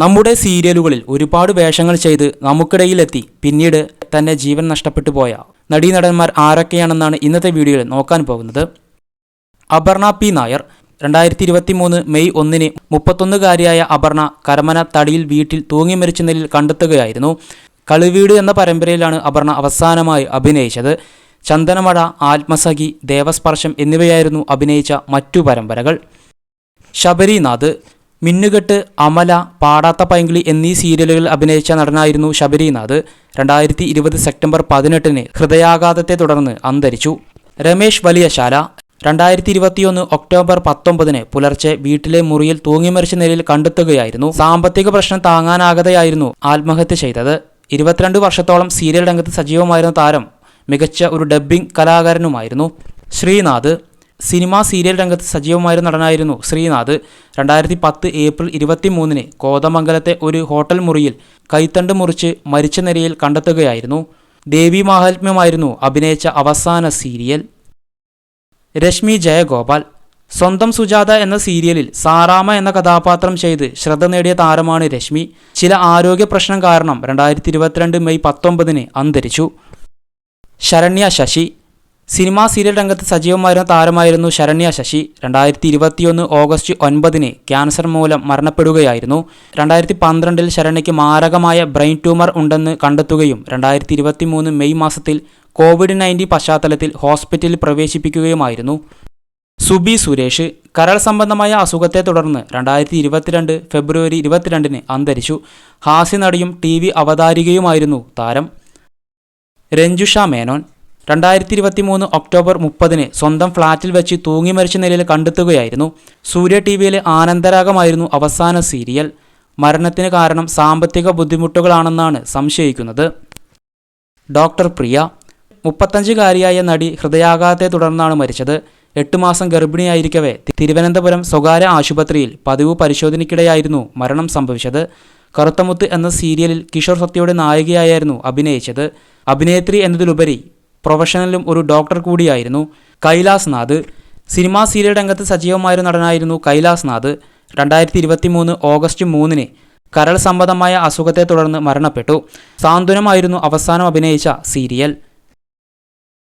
നമ്മുടെ സീരിയലുകളിൽ ഒരുപാട് വേഷങ്ങൾ ചെയ്ത് നമുക്കിടയിലെത്തി പിന്നീട് തന്നെ ജീവൻ നഷ്ടപ്പെട്ടു പോയ നടീനടന്മാർ ആരൊക്കെയാണെന്നാണ് ഇന്നത്തെ വീഡിയോയിൽ നോക്കാൻ പോകുന്നത്. അപർണ പി. നായർ രണ്ടായിരത്തി ഇരുപത്തി മൂന്ന് മെയ് ഒന്നിന് മുപ്പത്തൊന്നുകാരിയായ അപർണ കരമന തടിയിൽ വീട്ടിൽ തൂങ്ങി മരിച്ച നിലയിൽ കണ്ടെത്തുകയായിരുന്നു. കളിവീട് എന്ന പരമ്പരയിലാണ് അപർണ അവസാനമായി അഭിനയിച്ചത്. ചന്ദനമഴ ആത്മസഖി ദേവസ്പർശം എന്നിവയായിരുന്നു അഭിനയിച്ച മറ്റു പരമ്പരകൾ. ശബരിനാഥ് മിന്നുകെട്ട് അമല പാടാത്ത പൈങ്കിളി എന്നീ സീരിയലുകളിൽ അഭിനയിച്ച നടനായിരുന്നു ശബരിനാഥ്. രണ്ടായിരത്തി ഇരുപത് സെപ്റ്റംബർ പതിനെട്ടിന് ഹൃദയാഘാതത്തെ തുടർന്ന് അന്തരിച്ചു. രമേശ് വലിയശാല. രണ്ടായിരത്തി ഇരുപത്തിയൊന്ന് ഒക്ടോബർ പത്തൊമ്പതിന് പുലർച്ചെ വീട്ടിലെ മുറിയിൽ തൂങ്ങിമരിച്ച നിലയിൽ കണ്ടെത്തുകയായിരുന്നു. സാമ്പത്തിക പ്രശ്നം താങ്ങാനാകാതെയായിരുന്നു ആത്മഹത്യ ചെയ്തത്. ഇരുപത്തിരണ്ട് വർഷത്തോളം സീരിയൽ രംഗത്ത് സജീവമായിരുന്ന താരം മികച്ച ഒരു ഡബ്ബിംഗ് കലാകാരനുമായിരുന്നു. ശ്രീനാഥ് സിനിമാ സീരിയൽ രംഗത്ത് സജീവമായിരുന്ന നടനായിരുന്നു ശ്രീനാഥ്. രണ്ടായിരത്തി പത്ത് ഏപ്രിൽ ഇരുപത്തി മൂന്നിന് കോതമംഗലത്തെ ഒരു ഹോട്ടൽ മുറിയിൽ കൈത്തണ്ട് മുറിച്ച് മരിച്ച നിലയിൽ കണ്ടെത്തുകയായിരുന്നു. ദേവി മാഹാത്മ്യമായിരുന്നു അഭിനയിച്ച അവസാന സീരിയൽ. രശ്മി ജയഗോപാൽ. സ്വന്തം സുജാത എന്ന സീരിയലിൽ സാറാമ എന്ന കഥാപാത്രം ചെയ്ത് ശ്രദ്ധ നേടിയ താരമാണ് രശ്മി. ചില ആരോഗ്യ പ്രശ്നം കാരണം രണ്ടായിരത്തി ഇരുപത്തിരണ്ട് മെയ് പത്തൊമ്പതിന് അന്തരിച്ചു. ശരണ്യ ശശി. സിനിമാ സീരിയൽ രംഗത്ത് സജീവമായിരുന്ന താരമായിരുന്നു ശരണ്യ ശശി. രണ്ടായിരത്തി ഇരുപത്തിയൊന്ന് ഓഗസ്റ്റ് ഒൻപതിന് ക്യാൻസർ മൂലം മരണപ്പെടുകയായിരുന്നു. രണ്ടായിരത്തി പന്ത്രണ്ടിൽ ശരണ്യയ്ക്ക് മാരകമായ ബ്രെയിൻ ട്യൂമർ ഉണ്ടെന്ന് കണ്ടെത്തുകയും രണ്ടായിരത്തി ഇരുപത്തി മൂന്ന് മെയ് മാസത്തിൽ കോവിഡ് നയന്റീൻ പശ്ചാത്തലത്തിൽ ഹോസ്പിറ്റലിൽ പ്രവേശിപ്പിക്കുകയുമായിരുന്നു. സുബി സുരേഷ് കരൾ സംബന്ധമായ അസുഖത്തെ തുടർന്ന് രണ്ടായിരത്തി ഇരുപത്തിരണ്ട് ഫെബ്രുവരി ഇരുപത്തിരണ്ടിന് അന്തരിച്ചു. ഹാസ്യനടിയും ടി വി അവതാരികയുമായിരുന്നു താരം. രഞ്ജുഷ മേനോൻ രണ്ടായിരത്തി ഇരുപത്തി മൂന്ന് ഒക്ടോബർ മുപ്പതിന് സ്വന്തം ഫ്ളാറ്റിൽ വെച്ച് തൂങ്ങി മരിച്ച നിലയിൽ കണ്ടെത്തുകയായിരുന്നു. സൂര്യ ടി വിയിലെ ആനന്ദരാഗമായിരുന്നു അവസാന സീരിയൽ. മരണത്തിന് കാരണം സാമ്പത്തിക ബുദ്ധിമുട്ടുകളാണെന്നാണ് സംശയിക്കുന്നത്. ഡോക്ടർ പ്രിയ മുപ്പത്തഞ്ചുകാരിയായ നടി ഹൃദയാഘാതത്തെ തുടർന്നാണ് മരിച്ചത്. എട്ട് മാസം ഗർഭിണിയായിരിക്കവേ തിരുവനന്തപുരം സ്വകാര്യ ആശുപത്രിയിൽ പതിവ് പരിശോധനയ്ക്കിടെയായിരുന്നു മരണം സംഭവിച്ചത്. കറുത്തമുത്ത് എന്ന സീരിയലിൽ കിഷോർ സത്യയുടെ നായികയായിരുന്നു അഭിനയിച്ചത്. അഭിനേത്രി എന്നതിലുപരി പ്രൊഫഷണലും ഒരു ഡോക്ടർ കൂടിയായിരുന്നു കൈലാസ് നാഥ്. സിനിമാ സീരിയൽ രംഗത്ത് സജീവമായൊരു നടനായിരുന്നു കൈലാസ് നാഥ്. രണ്ടായിരത്തി ഇരുപത്തി മൂന്ന് ഓഗസ്റ്റ് മൂന്നിന് കരൾ സംബന്ധമായ അസുഖത്തെ തുടർന്ന് മരണപ്പെട്ടു. സാന്ത്വനമായിരുന്നു അവസാനം അഭിനയിച്ച സീരിയൽ.